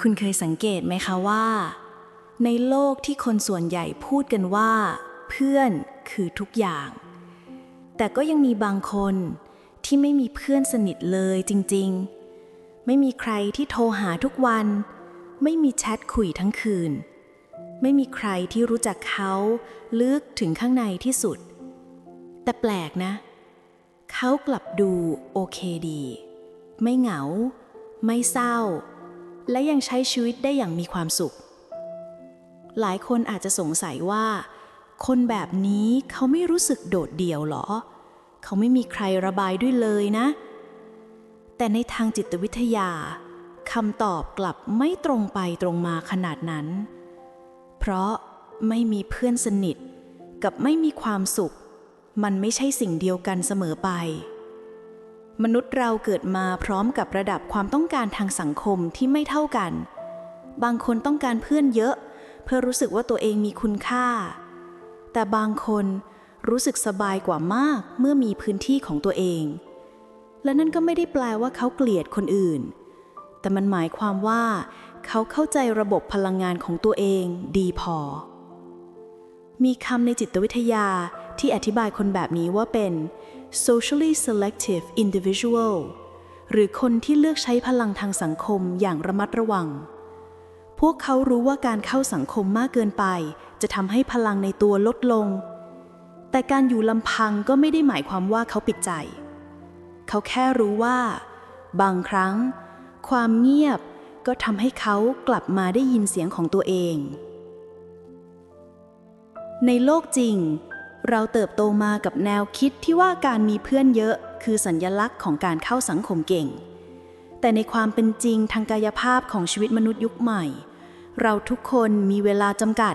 คุณเคยสังเกตไหมคะว่า ในโลกที่คนส่วนใหญ่พูดกันว่า เพื่อนคือทุกอย่าง แต่ก็ยังมีบางคนที่ไม่มีเพื่อนสนิทเลยจริงๆ ไม่มีใครที่โทรหาทุกวัน ไม่มีแชทคุยทั้งคืน ไม่มีใครที่รู้จักเขาลึกถึงข้างในที่สุด แต่แปลกนะ เขากลับดูโอเคดี ไม่เหงา ไม่เศร้า และยังใช้ชีวิตได้อย่างมีความสุข หลายคนอาจจะสงสัยว่า คนแบบนี้เขาไม่รู้สึกโดดเดี่ยวหรอ เขาไม่มีใครระบายด้วยเลยนะ แต่ในทางจิตวิทยาคำตอบกลับไม่ตรงไปตรงมาขนาดนั้น เพราะไม่มีเพื่อนสนิท กับไม่มีความสุข มันไม่ใช่สิ่งเดียวกันเสมอไป มนุษย์เราเกิดมาพร้อมกับระดับความต้องการทางสังคมที่ไม่เท่ากัน บางคนต้องการเพื่อนเยอะ เพื่อรู้สึกว่าตัวเองมีคุณค่า แต่บางคนรู้สึกสบายกว่ามากเมื่อมีพื้นที่ของตัวเอง และนั่นก็ไม่ได้แปลว่าเขาเกลียดคนอื่น แต่มันหมายความว่า เขาเข้าใจระบบพลังงานของตัวเองดีพอ มีคำในจิตวิทยาที่อธิบายคนแบบนี้ว่าเป็น socially selective individual หรือคนที่เลือกใช้พลังทางสังคมอย่างระมัดระวัง พวกเขารู้ว่าการเข้าสังคมมากเกินไป จะทำให้พลังในตัวลดลง แต่การอยู่ลำพังก็ไม่ได้หมายความว่าเขาปิดใจ เขาแค่รู้ว่า บางครั้ง ความเงียบก็ทำให้เขากลับมาได้ยินเสียงของตัวเอง ในโลกจริง เราเติบโตมากับแนวคิดที่ว่าการมีเพื่อนเยอะ คือสัญญลักษณ์ของการเข้าสังคมเก่ง แต่ในความเป็นจริงทางกายภาพของชีวิตมนุษย์ยุคใหม่ เราทุกคนมีเวลาจำกัด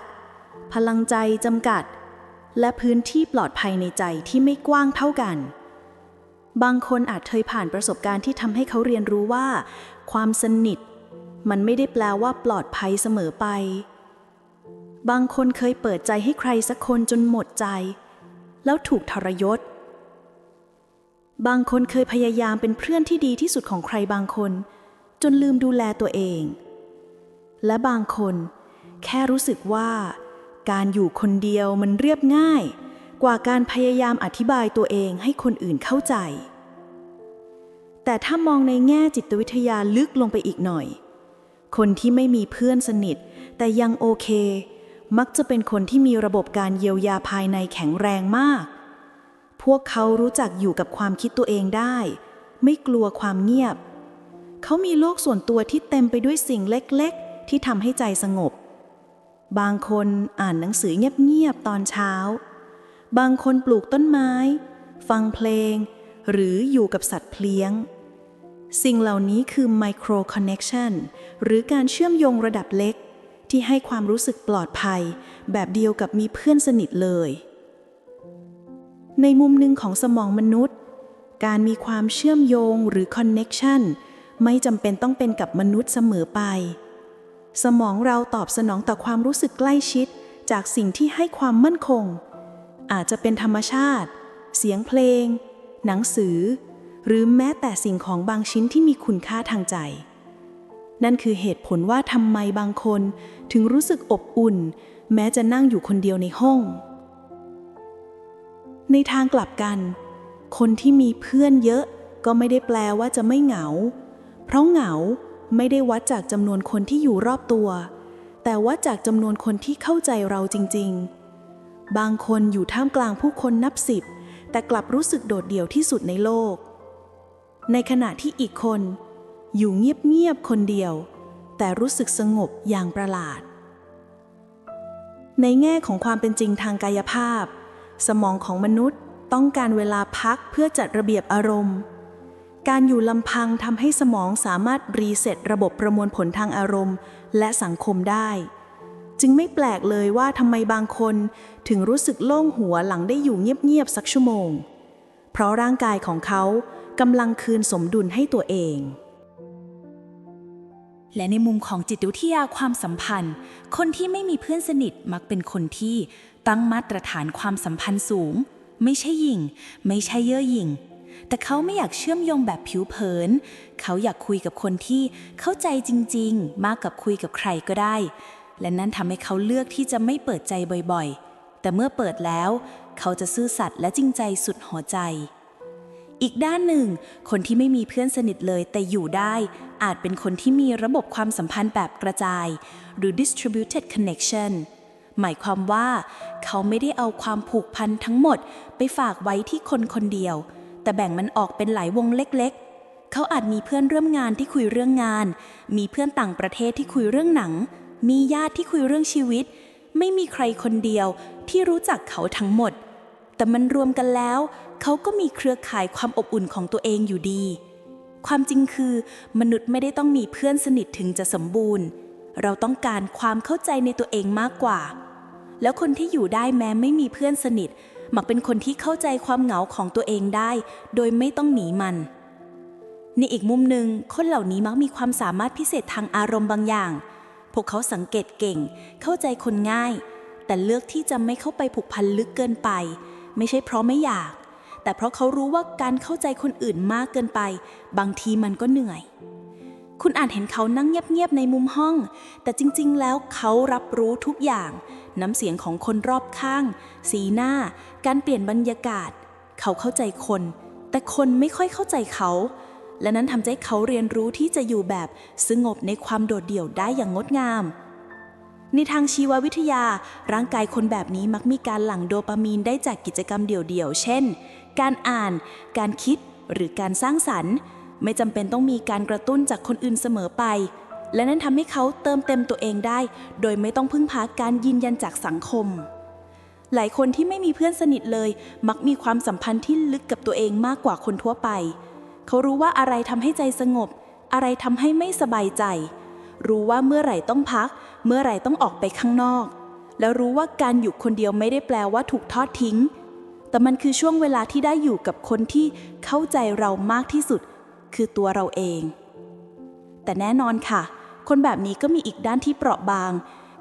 พลังใจจำกัด และพื้นที่ปลอดภัยในใจที่ไม่กว้างเท่ากัน บางคนอาจเคยผ่านประสบการณ์ที่ทำให้เขาเรียนรู้ว่า ความสนิท มันไม่ได้แปลว่าปลอดภัยเสมอไป บางคนเคยเปิดใจให้ใครสักคนจนหมดใจ แล้วถูกทรยศ บางคนเคยพยายามเป็นเพื่อนที่ดีที่สุดของใครบางคน จนลืมดูแลตัวเอง และบางคนแค่รู้สึกว่า การอยู่คนเดียวมันเรียบง่าย กว่าการพยายามอธิบายตัวเองให้คนอื่นเข้าใจ แต่ถ้ามองในแง่จิตวิทยาลึกลงไปอีกหน่อย คนที่ไม่มีเพื่อนสนิท แต่ยังโอเค มักจะเป็นคนที่มีระบบการเยียวยาภายในแข็งแรงมาก พวกเขารู้จักอยู่กับความคิดตัวเองได้ ไม่กลัวความเงียบ เขามีโลกส่วนตัวที่เต็มไปด้วยสิ่งเล็กๆ ที่ทำให้ใจสงบ บางคนอ่านหนังสือเงียบๆ ตอนเช้า บางคนปลูกต้นไม้ ฟังเพลง หรืออยู่กับสัตว์เพลี้ยง สิ่งเหล่านี้คือ micro connection หรือการเชื่อมโยงระดับเล็ก ที่ให้ความรู้สึกปลอดภัย แบบเดียวกับมีเพื่อนสนิทเลย ในมุมหนึ่งของสมองมนุษย์ การมีความเชื่อมโยงหรือ connection ไม่จำเป็นต้องเป็นกับมนุษย์เสมอไป สมองเราตอบสนองต่อความรู้สึกใกล้ชิด จากสิ่งที่ให้ความมั่นคง อาจจะเป็นธรรมชาติ เสียงเพลง หนังสือ หรือแม้แต่สิ่งของบางชิ้นที่มีคุณค่าทางใจ นั่นคือเหตุผลว่าทำไมบางคนถึงรู้สึกอบอุ่น แม้จะนั่งอยู่คนเดียวในห้อง ในทางกลับกัน คนที่มีเพื่อนเยอะก็ไม่ได้แปลว่าจะไม่เหงา เพราะเหงาไม่ได้วัดจากจำนวนคนที่อยู่รอบตัว แต่วัดจากจำนวนคนที่เข้าใจเราจริง ๆ บางคนอยู่ท่ามกลางผู้คนนับสิบ แต่กลับรู้สึกโดดเดี่ยวที่สุดในโลก ในขณะที่อีกคน อยู่เงียบๆคนเดียว แต่รู้สึกสงบอย่างประหลาด ในแง่ของความเป็นจริงทางกายภาพ สมองของมนุษย์ต้องการเวลาพักเพื่อจัดระเบียบอารมณ์ การอยู่ลำพังทำให้สมองสามารถรีเซ็ตระบบประมวลผลทางอารมณ์ และสังคมได้ จึงไม่แปลกเลยว่าทำไมบางคนถึงรู้สึกโล่งหัวหลังได้อยู่เงียบๆสักชั่วโมง เพราะร่างกายของเขากำลังคืนสมดุลให้ตัวเอง และในมุมของจิตวิทยาความสัมพันธ์ คนที่ไม่มีเพื่อนสนิทมักเป็นคนที่ตั้งมาตรฐานความสัมพันธ์สูง ไม่ใช่หยิ่งไม่ใช่เย่อหยิ่ง แต่เขาไม่อยากเชื่อมโยงแบบผิวเผิน เขาอยากคุยกับคนที่เข้าใจจริง ๆ มากกับคุยกับใครก็ได้ และนั่นทำให้เขาเลือกที่จะไม่เปิดใจบ่อยๆ แต่เมื่อเปิดแล้ว เขาจะซื่อสัตย์และจริงใจสุดหัวใจ อีกด้านหนึ่ง คนที่ไม่มีเพื่อนสนิทเลยแต่อยู่ได้อาจเป็นคนที่มีระบบความสัมพันธ์แบบกระจาย หรือ distributed connection หมายความว่าเขาไม่ได้เอาความผูกพันทั้งหมดไปฝากไว้ที่คนคนเดียว แต่แบ่งมันออกเป็นหลายวงเล็กๆ เขาอาจมีเพื่อนร่วมงานที่คุยเรื่องงาน มีเพื่อนต่างประเทศที่คุยเรื่องหนัง มีญาติที่คุยเรื่องชีวิต ไม่มีใครคนเดียวที่รู้จักเขาทั้งหมด แต่มันรวมกันแล้ว เขาก็มีเครือข่ายความอบอุ่นของตัวเองอยู่ดี ความจริงคือ มนุษย์ไม่ได้ต้องมีเพื่อนสนิทถึงจะสมบูรณ์ เราต้องการความเข้าใจในตัวเองมากกว่า แล้วคนที่อยู่ได้แม้ไม่มีเพื่อนสนิท มักเป็นคนที่เข้าใจความเหงาของตัวเองได้ โดยไม่ต้องหนีมันในอีกมุมหนึ่งคนเหล่านี้มักมีความสามารถพิเศษทางอารมณ์บางอย่าง พวกเขาสังเกตเก่ง เข้าใจคนง่าย แต่เลือกที่จะไม่เข้าไปผูกพันลึกเกินไป ไม่ใช่เพราะไม่อยาก แต่เพราะเขารู้ว่าการเข้าใจคนอื่นมากเกินไป บางทีมันก็เหนื่อย คุณอาจเห็นเขานั่งเงียบๆในมุมห้อง แต่จริงๆ แล้วเขารับรู้ทุกอย่าง น้ำเสียงของคนรอบข้าง สีหน้า การเปลี่ยนบรรยากาศ เขาเข้าใจคน แต่คนไม่ค่อยเข้าใจเขา และนั้นทำให้เขาเรียนรู้ที่จะอยู่แบบสงบในความโดดเดี่ยวได้อย่างงดงาม ในทางชีววิทยา ร่างกายคนแบบนี้มักมีการหลั่งโดปามีนได้จากกิจกรรมเดี่ยวๆ เช่น การอ่าน การคิด หรือการสร้างสรรค์ ไม่จำเป็นต้องมีการกระตุ้นจากคนอื่นเสมอไป และนั่นทำให้เขาเติมเต็มตัวเองได้ โดยไม่ต้องพึ่งพาการยืนยันจากสังคม หลายคนที่ไม่มีเพื่อนสนิทเลย มักมีความสัมพันธ์ที่ลึกกับตัวเองมากกว่าคนทั่วไป เขารู้ว่าอะไรทำให้ใจสงบ อะไรทำให้ไม่สบายใจ รู้ว่าเมื่อไหร่ต้องพัก เมื่อไหร่ต้องออกไปข้างนอก แล้วรู้ว่าการอยู่คนเดียวไม่ได้แปลว่าถูกทอดทิ้ง แต่มันคือช่วงเวลาที่ได้อยู่กับคนที่เข้าใจเรามากที่สุด คือตัวเราเอง แต่แน่นอนค่ะ คนแบบนี้ก็มีอีกด้านที่เปราะบาง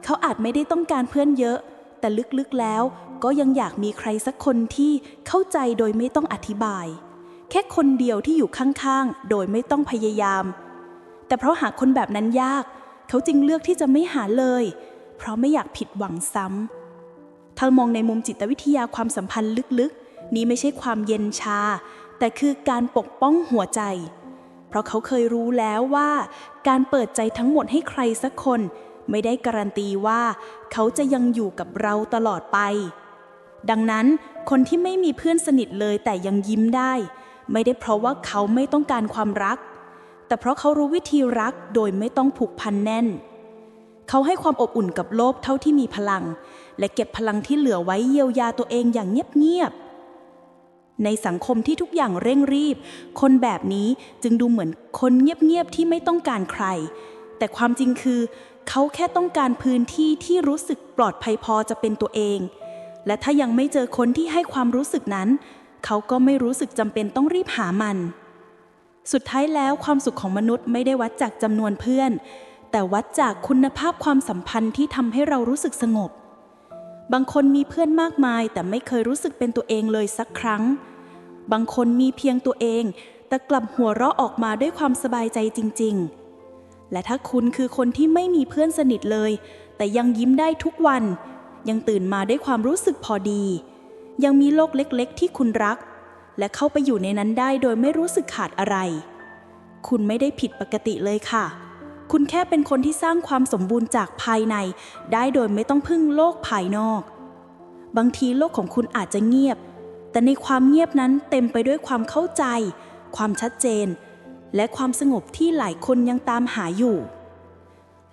เขาอาจไม่ได้ต้องการเพื่อนเยอะ แต่ลึกๆแล้วก็ยังอยากมีใครสักคนที่เข้าใจโดยไม่ต้องอธิบาย แค่คนเดียวที่อยู่ข้างๆ โดยไม่ต้องพยายาม แต่เพราะหาคนแบบนั้นยาก เขาจึงเลือกที่จะไม่หาเลย เพราะไม่อยากผิดหวังซ้ำถ้ามองในมุมจิตวิทยาความสัมพันธ์ลึกๆ นี้ไม่ใช่ความเย็นชา แต่คือการปกป้องหัวใจ เพราะเขาเคยรู้แล้วว่า การเปิดใจทั้งหมดให้ใครสักคน ไม่ได้การันตีว่า เขาจะยังอยู่กับเราตลอดไป ดังนั้นคนที่ไม่มีเพื่อนสนิทเลยแต่ยังยิ้มได้ ไม่ได้เพราะว่าเขาไม่ต้องการความรัก แต่เพราะเขารู้วิธีรักโดยไม่ต้องผูกพันแน่น เขาให้ความอบอุ่นกับโลกเท่าที่มีพลัง และเก็บพลังที่เหลือไว้เยียวยาตัวเองอย่างเงียบๆ ในสังคมที่ทุกอย่างเร่งรีบ คนแบบนี้จึงดูเหมือนคนเงียบๆ ที่ไม่ต้องการใคร แต่ความจริงคือ เขาแค่ต้องการพื้นที่ที่รู้สึกปลอดภัยพอจะเป็นตัวเอง และถ้ายังไม่เจอคนที่ให้ความรู้สึกนั้น เขาก็ไม่รู้สึกจำเป็นต้องรีบหามัน สุดท้ายแล้วความสุขของมนุษย์ไม่ได้วัดจากจำนวนเพื่อน แต่วัดจากคุณภาพความสัมพันธ์ที่ทำให้เรารู้สึกสงบ บางคนมีเพื่อนมากมาย แต่ไม่เคยรู้สึกเป็นตัวเองเลยสักครั้ง บางคนมีเพียงตัวเอง แต่กลับหัวเราะออกมาด้วยความสบายใจจริง ๆ และถ้าคุณคือคนที่ไม่มีเพื่อนสนิทเลย แต่ยังยิ้มได้ทุกวัน ยังตื่นมาด้วยความรู้สึกพอดี ยังมีโลกเล็ก ๆ ที่คุณรัก และเข้าไปอยู่ในนั้นได้โดยไม่รู้สึกขาดอะไร คุณไม่ได้ผิดปกติเลยค่ะ คุณแค่เป็นคนที่สร้างความสมบูรณ์จากภายใน ได้โดยไม่ต้องพึ่งโลกภายนอก บางทีโลกของคุณอาจจะเงียบ แต่ในความเงียบนั้นเต็มไปด้วยความเข้าใจ ความชัดเจน และความสงบที่หลายคนยังตามหาอยู่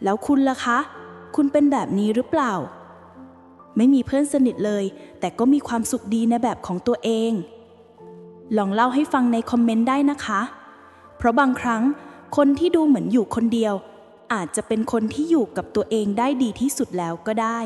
แล้วคุณล่ะคะ คุณเป็นแบบนี้หรือเปล่า ไม่มีเพื่อนสนิทเลย แต่ก็มีความสุขดีในแบบของตัวเอง ลองเล่าให้ฟังในคอมเมนต์ได้นะคะ เพราะบางครั้งคนที่ดูเหมือนอยู่คนเดียว อาจจะเป็นคนที่อยู่กับตัวเองได้ดีที่สุดแล้วก็ได้